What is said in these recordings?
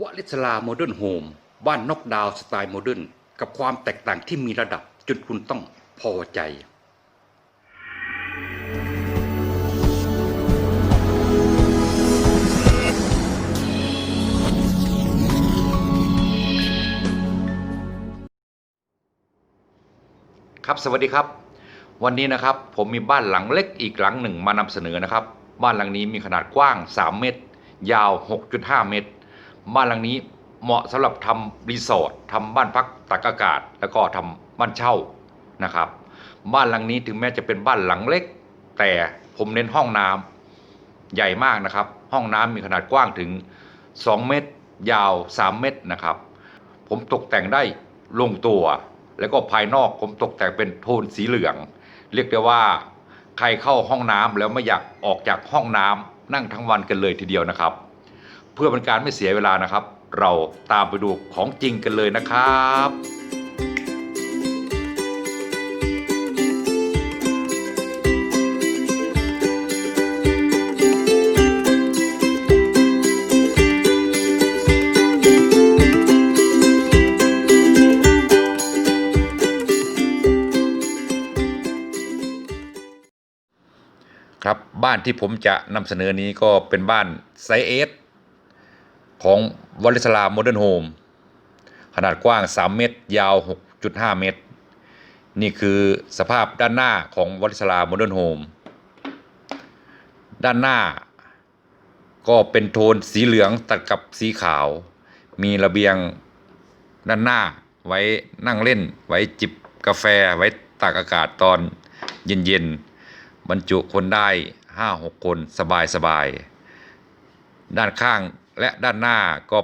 วลิศลาโมเดิร์นโฮมบ้านนอกดาวสไตล์โมเดิร์นกับความแตกต่างที่มีระดับจนคุณต้องพอใจครับสวัสดีครับ วันนี้นะครับผมมีบ้านหลังเล็กอีกหลังหนึ่งมานำเสนอนะครับ บ้านหลังนี้มีขนาดกว้าง 3 เมตร ยาว 6.5 เมตร บ้านหลังนี้เหมาะสำหรับทำรีสอร์ททำบ้านพักตากอากาศ แล้วก็ทำบ้านเช่านะครับ บ้านหลังนี้ถึงแม้จะเป็นบ้านหลังเล็ก แต่ผมเน้นห้องน้ำใหญ่มากนะครับ ห้องน้ำมีขนาดกว้างถึง 2 เมตร ยาว 3 เมตรนะครับ ผมตกแต่งได้ลงตัว แล้วก็ภายนอกผมตกแต่งเป็นโทนสีเหลือง เรียกได้ว่าใครเข้าห้องน้ำแล้วไม่อยากออกจากห้องน้ำนั่งทั้งวันกันเลยทีเดียวนะครับ พื่อเป็นการไม่เสียเวลานะครับ เราตามไปดูของจริงกันเลยนะครับครับบ้านที่ผมจะนำเสนอนี้ก็เป็นบ้านไซเอส ของวลิสลาโมเดิร์นโฮมขนาดกว้าง 3 เมตร ยาว 6.5 เมตร นี่คือสภาพด้านหน้าของวลิสลาโมเดิร์นโฮมด้านหน้าก็เป็นโทนสีเหลืองตัดกับสีขาว มีระเบียงด้านหน้าไว้นั่งเล่น ไว้จิบกาแฟ ไว้ตากอากาศตอนเย็นๆบรรจุคนได้ 5-6 คนสบายๆ ด้านข้าง และด้านหน้าก็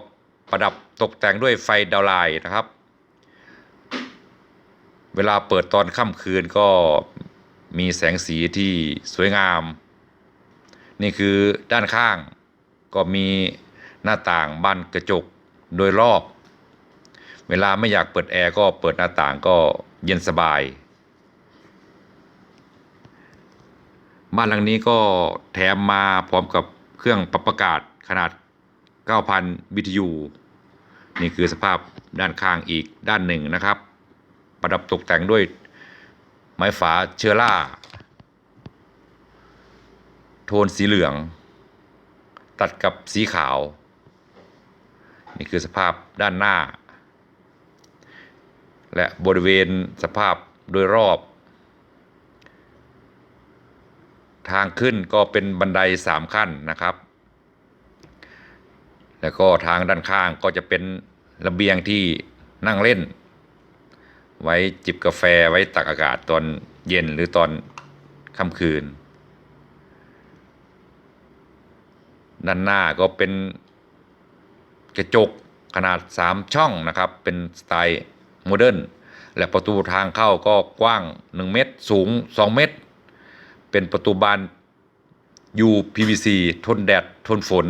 ประดับตกแต่งด้วยไฟดาวไลน์นะครับ เวลาเปิดตอนค่ำคืนก็มีแสงสีที่สวยงาม นี่คือด้านข้างก็มีหน้าต่างบานกระจกโดยรอบ เวลาไม่อยากเปิดแอร์ก็เปิดหน้าต่างก็เย็นสบาย บ้านหลังนี้ก็แถมมาพร้อมกับเครื่องปรับอากาศขนาด 9,000 BTU นี่คือสภาพด้านข้างอีกด้านหนึ่งนะครับ ประดับตกแต่งด้วยไม้ฝาเชื้อร่า โทนสีเหลือง ตัดกับสีขาว นี่คือสภาพด้านหน้า และบริเวณสภาพโดยรอบ ทางขึ้นก็เป็นบันไดสามขั้นนะครับ แล้วก็ทางด้านข้างก็จะเป็นระเบียงที่นั่งเล่น ไว้จิบกาแฟไว้ตักอากาศตอนเย็นหรือตอนค่ำคืน ด้านหน้าก็เป็นกระจกขนาด 3 ช่องนะครับ เป็นสไตล์โมเดิร์นและประตูทางเข้าก็กว้าง 1 เมตร สูง 2 เมตร เป็นประตูบาน UPVC ทนแดด ทนฝน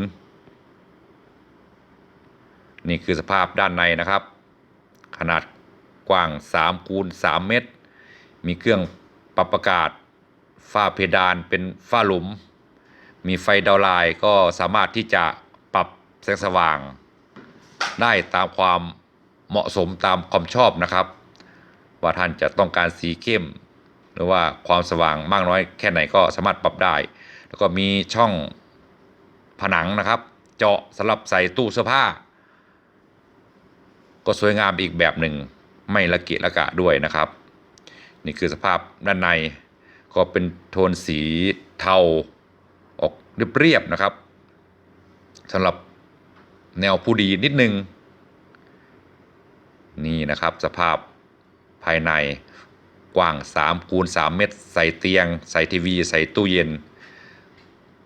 นี่คือสภาพด้านในนะครับ ขนาดกว้าง3คูณ3เมตร มีเครื่องปรับอากาศฝ้าเพดานเป็นฝ้าหลุม มีไฟดาวไลน์ก็สามารถที่จะปรับแสงสว่าง ได้ตามความเหมาะสมตามความชอบนะครับ ว่าท่านจะต้องการสีเข้ม หรือว่าความสว่างมากน้อยแค่ไหนก็สามารถปรับได้ แล้วก็มีช่องผนังนะครับ เจาะสำหรับใส่ตู้เสื้อผ้า ก็สวยงามอีกแบบหนึ่งไม่ละเกะละกะด้วยนะครับ นี่คือสภาพด้านในก็เป็นโทนสีเทาออกเรียบๆนะครับสำหรับแนวผู้ดีนิดนึง นี่นะครับสภาพภายในกว้าง3คูณ3เมตร ใส่เตียง ใส่ทีวี ใส่ตู้เย็น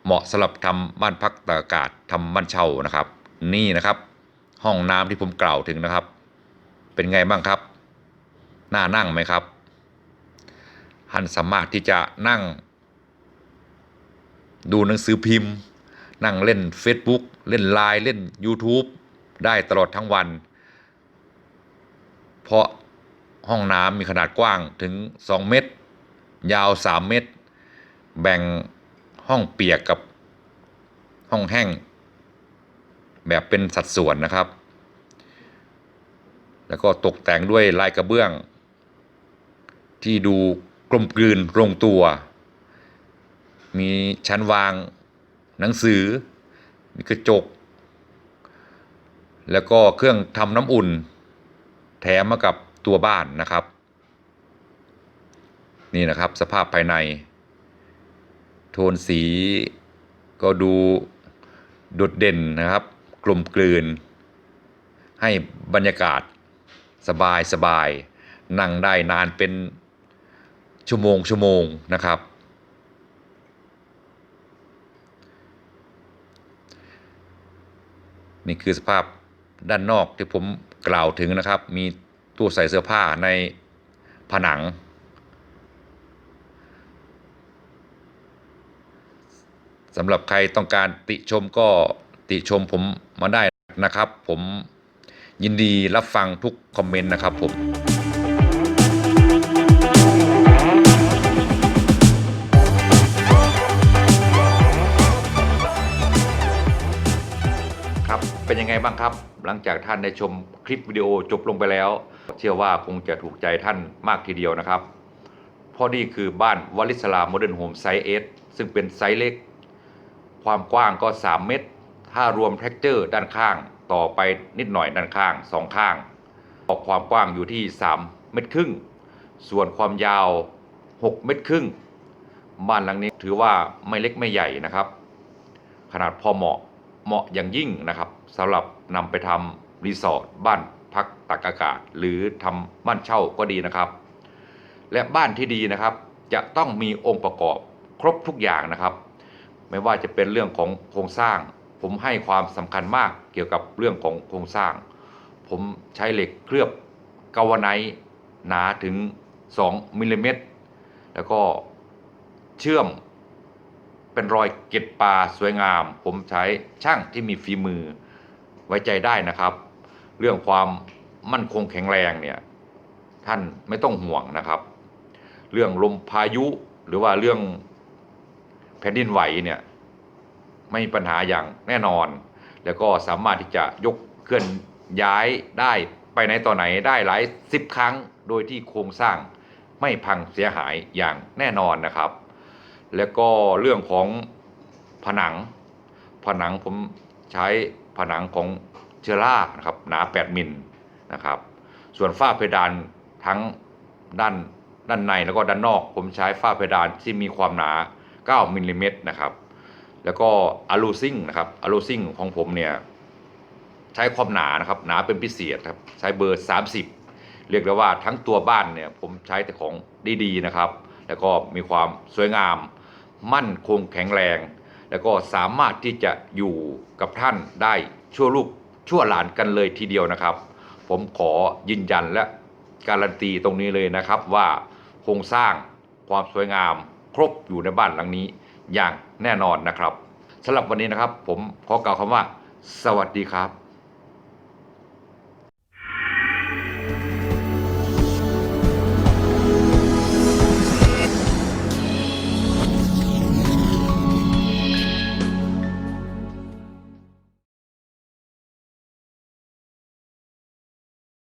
เหมาะสำหรับทำบ้านพักตากอากาศทำบ้านเช่านะครับ นี่นะครับ ห้องน้ำที่ผมกล่าวถึงนะครับ เป็นไงบ้างครับ น่านั่งไหมครับท่านสามารถที่จะนั่ง ดูหนังสือพิมพ์ นั่งเล่น Facebook เล่น Line เล่น YouTube ได้ตลอดทั้งวัน เพราะห้องน้ำมีขนาดกว้างถึง 2 เมตร ยาว 3 เมตร แบ่งห้องเปียกกับห้องแห้ง แบบเป็นสัดส่วนนะครับ แล้วก็ตกแต่งด้วยลายกระเบื้อง ที่ดูกลมกลืนลงตัว มีชั้นวางหนังสือ มีกระจก แล้วก็เครื่องทำน้ำอุ่น แถมมากับตัวบ้านนะครับ นี่นะครับสภาพภายใน โทนสีก็ดูโดดเด่นนะครับ กลมกลืน ให้บรรยากาศสบายสบายนั่งได้นานเป็นชั่วโมงชั่วโมงนะครับ นี่คือสภาพด้านนอกที่ผมกล่าวถึงนะครับ มีตู้ใส่เสื้อผ้าในผนัง สำหรับใครต้องการติชมก็ติชมผม มาได้นะครับ ผมยินดีรับฟังทุกคอมเมนต์นะครับผมครับเป็นยังไงบ้างครับ หลังจากท่านได้ชมคลิปวิดีโอจบลงไปแล้ว เชื่อว่าคงจะถูกใจท่านมากทีเดียวนะครับเพราะนี่คือบ้านวลิศลาโมเดิร์นโฮมไซส์เอสซึ่งเป็นไซส์เล็ก ความกว้างก็ 3 เมตร ถ้ารวมแท็กเจอร์ด้านข้างต่อไปนิดหน่อยด้านข้างสองข้าง ออกความกว้างอยู่ที่ 3 เมตรครึ่ง ส่วนความยาว 6 เมตรครึ่ง บ้านหลังนี้ถือว่าไม่เล็กไม่ใหญ่นะครับ ขนาดพอเหมาะเหมาะอย่างยิ่งนะครับสำหรับนำไปทำรีสอร์ทบ้านพักตักอากาศ หรือทำบ้านเช่าก็ดีนะครับ และบ้านที่ดีนะครับ จะต้องมีองค์ประกอบครบทุกอย่างนะครับ ไม่ว่าจะเป็นเรื่องของโครงสร้าง ผมให้ความสำคัญมากเกี่ยวกับเรื่องของโครงสร้าง ผมใช้เหล็กเคลือบกาวไนท์หนาถึง 2มิลลิเมตรแล้วก็เชื่อมเป็นรอยเกล็ดปลาสวยงาม ผมใช้ช่างที่มีฝีมือไว้ใจได้นะครับ เรื่องความมั่นคงแข็งแรงเนี่ยท่านไม่ต้องห่วงนะครับ เรื่องลมพายุหรือว่าเรื่องแผ่นดินไหวเนี่ย ไม่มีปัญหาอย่างแน่นอน แล้วก็สามารถที่จะยกเคลื่อนย้ายได้ไปไหนต่อไหนได้หลายสิบครั้ง โดยที่โครงสร้างไม่พังเสียหายอย่างแน่นอนนะครับ แล้วก็เรื่องของผนัง ผนังผมใช้ผนังของเชอร่านะครับหนา 8 มิลนะครับ ส่วนฝ้าเพดานทั้งด้านด้านในแล้วก็ด้านนอก ผมใช้ฝ้าเพดานที่มีความหนา 9มิลลิเมตรนะครับ แล้วก็อะลูซิ่งนะครับอะลูซิ่งของผมเนี่ยใช้ความหนานะครับหนาเป็นพิเศษครับใช้เบอร์ 30 เรียกได้ว่าทั้งตัวบ้านเนี่ยผมใช้แต่ของดีๆนะครับ แล้วก็มีความสวยงาม มั่นคงแข็งแรง แล้วก็สามารถที่จะอยู่กับท่านได้ชั่วลูกชั่วหลานกันเลยทีเดียวนะครับ ผมขอยืนยันและการันตีตรงนี้เลยนะครับว่าโครงสร้างความสวยงามครบอยู่ในบ้านหลังนี้ อย่างแน่นอนนะครับสำหรับวันนี้นะครับ ผมขอกล่าวคำว่า สวัสดีครับ